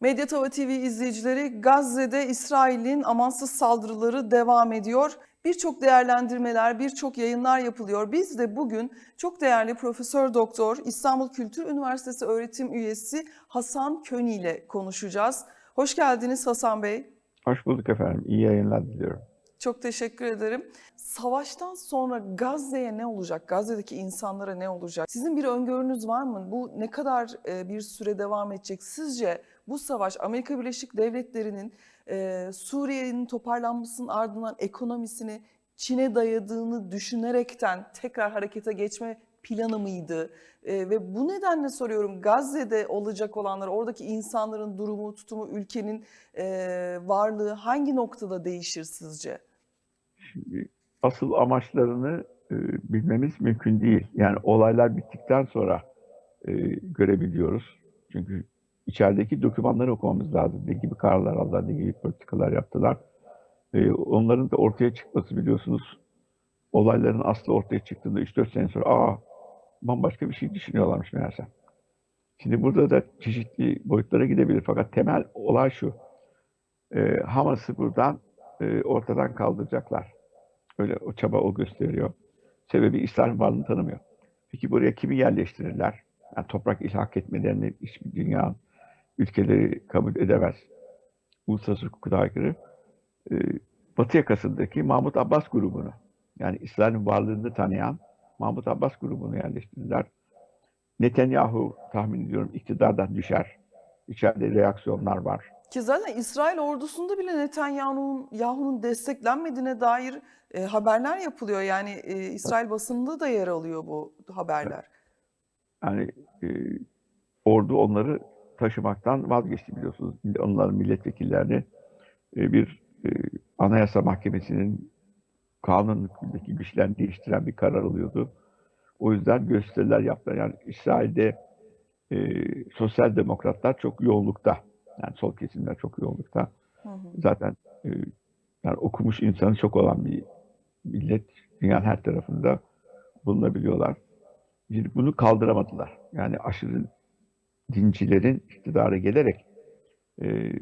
Medyatava TV izleyicileri Gazze'de İsrail'in amansız saldırıları devam ediyor. Birçok değerlendirmeler, birçok yayınlar yapılıyor. Biz de bugün çok değerli Profesör Doktor İstanbul Kültür Üniversitesi öğretim üyesi Hasan Köni ile konuşacağız. Hoş geldiniz Hasan Bey. Hoş bulduk efendim. İyi yayınlar diliyorum. Çok teşekkür ederim. Savaştan sonra Gazze'ye ne olacak? Gazze'deki insanlara ne olacak? Sizin bir öngörünüz var mı? Bu ne kadar e, bir süre devam edecek? Sizce bu savaş Amerika Birleşik Devletleri'nin e, Suriye'nin toparlanmasının ardından ekonomisini Çin'e dayadığını düşünerekten tekrar harekete geçme planı mıydı? E, ve bu nedenle soruyorum Gazze'de olacak olanlar, oradaki insanların durumu, tutumu, ülkenin e, varlığı hangi noktada değişir sizce? Şimdi asıl amaçlarını e, bilmemiz mümkün değil. Yani olaylar bittikten sonra e, görebiliyoruz. Çünkü içerideki dokümanları okumamız lazım. Ne gibi kararlar aldılar, ne gibi politikalar yaptılar. E, onların da ortaya çıkması biliyorsunuz. Olayların aslı ortaya çıktığında 3-4 sene sonra aa bambaşka bir şey düşünüyorlarmış meğerse. Şimdi burada da çeşitli boyutlara gidebilir. Fakat temel olay şu. E, Hamas'ı buradan e, ortadan kaldıracaklar. Öyle o çaba o gösteriyor. Sebebi İslam varlığını tanımıyor. Peki buraya kimi yerleştirirler? Yani toprak ilhak etmelerini hiçbir dünya ülkeleri kabul edemez. Uluslararası hukuka aykırı. Ee, Batı yakasındaki Mahmut Abbas grubunu, yani İslam'ın varlığını tanıyan Mahmut Abbas grubunu yerleştirirler. Netanyahu tahmin ediyorum iktidardan düşer. İçeride reaksiyonlar var. Ki zaten İsrail ordusunda bile Netanyahu'nun Yahu'nun desteklenmediğine dair e, haberler yapılıyor. Yani e, İsrail basınında da yer alıyor bu haberler. Yani e, ordu onları taşımaktan vazgeçti biliyorsunuz. Onların milletvekillerini e, bir e, anayasa mahkemesinin kanun hükmündeki güçlerini değiştiren bir karar alıyordu. O yüzden gösteriler yaptılar. Yani İsrail'de e, sosyal demokratlar çok yoğunlukta. Yani sol kesimler çok yoğunlukta. Hı hı. Zaten e, yani okumuş insanı çok olan bir millet. Dünyanın her tarafında bulunabiliyorlar. Şimdi bunu kaldıramadılar. Yani aşırı dincilerin iktidara gelerek e,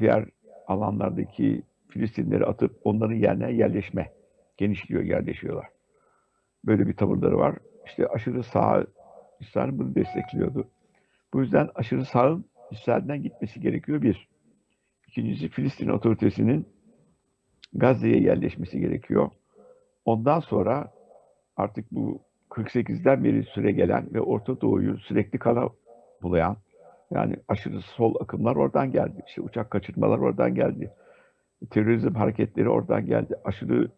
diğer alanlardaki Filistinleri atıp onların yerine yerleşme, genişliyor, yerleşiyorlar. Böyle bir tavırları var. İşte aşırı sağ İsrail bunu destekliyordu. Bu yüzden aşırı sağın İsrail'den gitmesi gerekiyor bir. İkincisi Filistin otoritesinin Gazze'ye yerleşmesi gerekiyor. Ondan sonra artık bu 48'den beri süre gelen ve Orta Doğu'yu sürekli kana bulayan yani aşırı sol akımlar oradan geldi. İşte uçak kaçırmalar oradan geldi. Terörizm hareketleri oradan geldi. Aşırı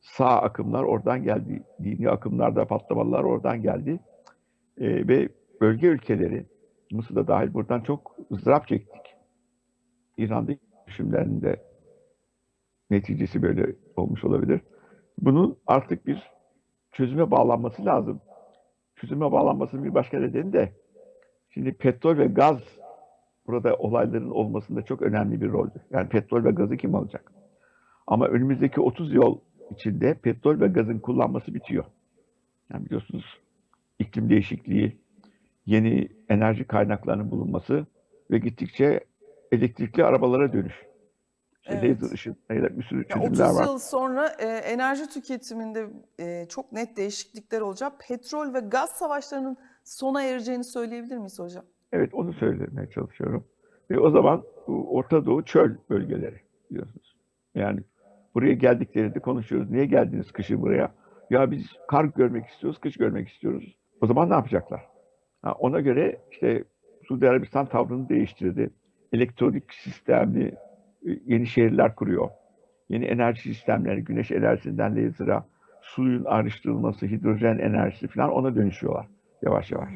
sağ akımlar oradan geldi. Dini akımlarda patlamalar oradan geldi. Ee, ve bölge ülkeleri Mısır'da dahil buradan çok ızdırap çektik. İran'daki düşümlerinde neticesi böyle olmuş olabilir. Bunun artık bir çözüme bağlanması lazım. Çözüme bağlanmasının bir başka nedeni de şimdi petrol ve gaz burada olayların olmasında çok önemli bir roldü. Yani petrol ve gazı kim alacak? Ama önümüzdeki 30 yıl içinde petrol ve gazın kullanması bitiyor. Yani biliyorsunuz iklim değişikliği, yeni enerji kaynaklarının bulunması ve gittikçe elektrikli arabalara dönüş. İşte Evet. Laser ışınlarıyla bir sürü 30 çözümler var. yıl sonra e, enerji tüketiminde e, çok net değişiklikler olacak. Petrol ve gaz savaşlarının sona ereceğini söyleyebilir miyiz hocam? Evet onu söylemeye çalışıyorum. Ve o zaman Orta Doğu çöl bölgeleri biliyorsunuz. Yani buraya geldiklerinde konuşuyoruz. Niye geldiniz kışı buraya? Ya biz kar görmek istiyoruz, kış görmek istiyoruz. O zaman ne yapacaklar? Ha, ona göre işte Suudi Arabistan tavrını değiştirdi. Elektronik sistemli e, yeni şehirler kuruyor. Yeni enerji sistemleri, güneş enerjisinden laser'a, suyun ayrıştırılması, hidrojen enerjisi falan ona dönüşüyorlar yavaş yavaş.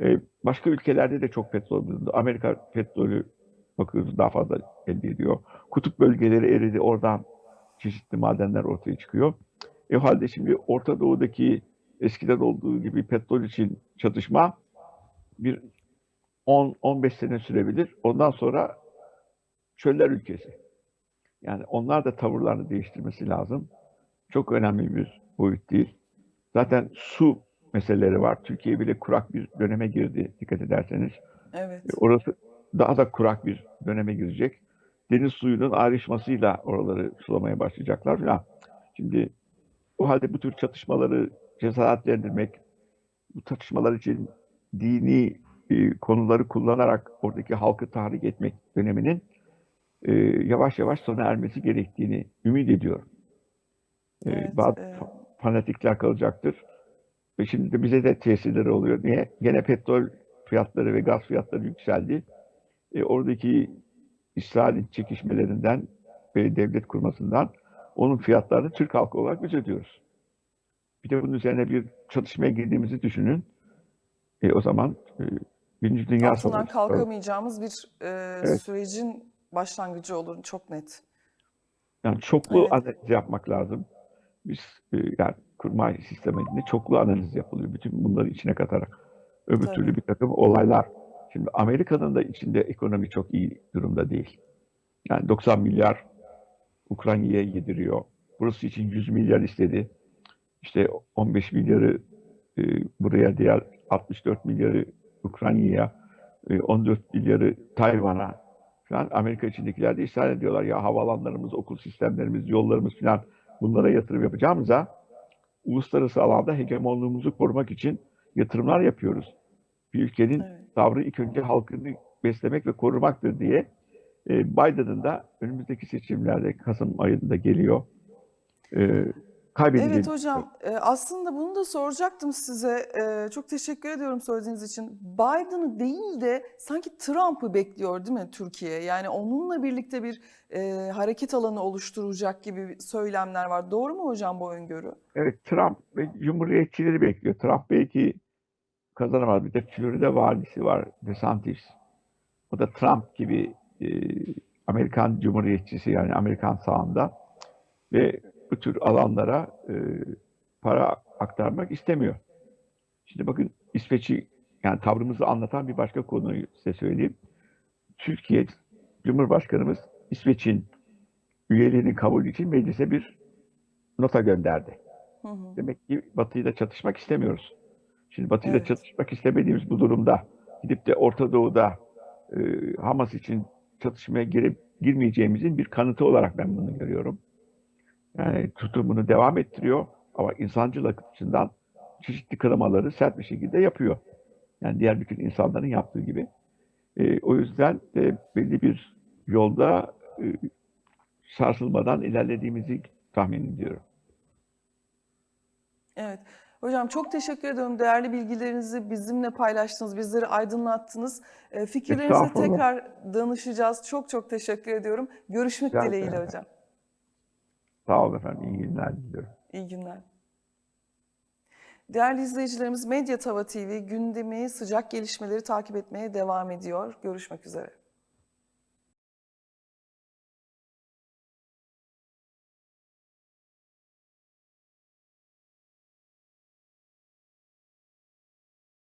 Ee, başka ülkelerde de çok petrol bulundu. Amerika petrolü bakıyoruz daha fazla elde ediyor. Kutup bölgeleri eridi. Oradan çeşitli madenler ortaya çıkıyor. E o halde şimdi Orta Doğu'daki eskiden olduğu gibi petrol için çatışma bir 10-15 sene sürebilir. Ondan sonra çöller ülkesi. Yani onlar da tavırlarını değiştirmesi lazım. Çok önemli bir boyut değil. Zaten su meseleleri var. Türkiye bile kurak bir döneme girdi dikkat ederseniz. Evet. E, Orası daha da kurak bir döneme girecek. Deniz suyunun ayrışmasıyla oraları sulamaya başlayacaklar falan. Şimdi o halde bu tür çatışmaları cesaretlendirmek, bu çatışmalar için dini e, konuları kullanarak oradaki halkı tahrik etmek döneminin e, yavaş yavaş sona ermesi gerektiğini ümit ediyorum. E, Evet, bazı e, fa- fanatikler kalacaktır. Şimdi bize de tesirleri oluyor. Niye? Gene petrol fiyatları ve gaz fiyatları yükseldi. E, oradaki İsrail'in çekişmelerinden ve devlet kurmasından onun fiyatlarını Türk halkı olarak biz ödüyoruz. Bir de bunun üzerine bir çatışmaya girdiğimizi düşünün. E, o zaman e, Birinci Dünya Savaşı. kalkamayacağımız bir e, Evet. sürecin başlangıcı olur çok net. Yani çoklu Evet. analiz yapmak lazım. Biz e, yani kurmay sisteminde çoklu analiz yapılıyor. Bütün bunları içine katarak. Öbür Tabii. türlü bir takım olaylar. Şimdi Amerika'nın da içinde ekonomi çok iyi durumda değil. Yani 90 milyar Ukrayna'ya yediriyor. Burası için 100 milyar istedi. İşte 15 milyarı e, buraya diğer 64 milyarı Ukrayna'ya, e, 14 milyarı Tayvan'a falan Amerika içindekiler de ısrar ediyorlar. Ya havalanlarımız, okul sistemlerimiz, yollarımız falan bunlara yatırım yapacağımıza uluslararası alanda hegemonluğumuzu korumak için yatırımlar yapıyoruz. Bir ülkenin Evet. tavrı ilk önce halkını beslemek ve korumaktır diye e, Biden'ın da önümüzdeki seçimlerde Kasım ayında geliyor. E, kaybedeceğini Evet hocam, e, aslında bunu da soracaktım size. E, Çok teşekkür ediyorum söylediğiniz için. Biden'ı değil de sanki Trump'ı bekliyor değil mi Türkiye? Yani onunla birlikte bir e, hareket alanı oluşturacak gibi söylemler var. Doğru mu hocam bu öngörü? Evet, Trump ve Cumhuriyetçileri bekliyor. Trump belki kazanamaz. Bir de Florida valisi var, DeSantis. O da Trump gibi e, Amerikan Cumhuriyetçisi yani Amerikan sağında ve bu tür alanlara e, para aktarmak istemiyor. Şimdi bakın İsveç'i yani tavrımızı anlatan bir başka konuyu size söyleyeyim. Türkiye Cumhurbaşkanımız İsveç'in üyeliğinin kabul için meclise bir nota gönderdi. Hı hı. Demek ki Batı'yla çatışmak istemiyoruz. Şimdi Batı'yla Evet. çatışmak istemediğimiz bu durumda gidip de Orta Doğu'da e, Hamas için çatışmaya girip girmeyeceğimizin bir kanıtı olarak ben bunu görüyorum. Yani tutumunu devam ettiriyor ama insancılık açısından çeşitli kıramaları sert bir şekilde yapıyor. Yani diğer bütün insanların yaptığı gibi. E, o yüzden de belli bir yolda e, sarsılmadan ilerlediğimizi tahmin ediyorum. Evet. Hocam çok teşekkür ediyorum. Değerli bilgilerinizi bizimle paylaştınız, bizleri aydınlattınız. E, Fikirlerinizi Estağfurullah. tekrar danışacağız. Çok çok teşekkür ediyorum. Görüşmek Rica dileğiyle hocam. Sağ olun efendim. İyi günler diliyorum. İyi günler. Değerli izleyicilerimiz Medya Tava TV gündemi, sıcak gelişmeleri takip etmeye devam ediyor. Görüşmek üzere.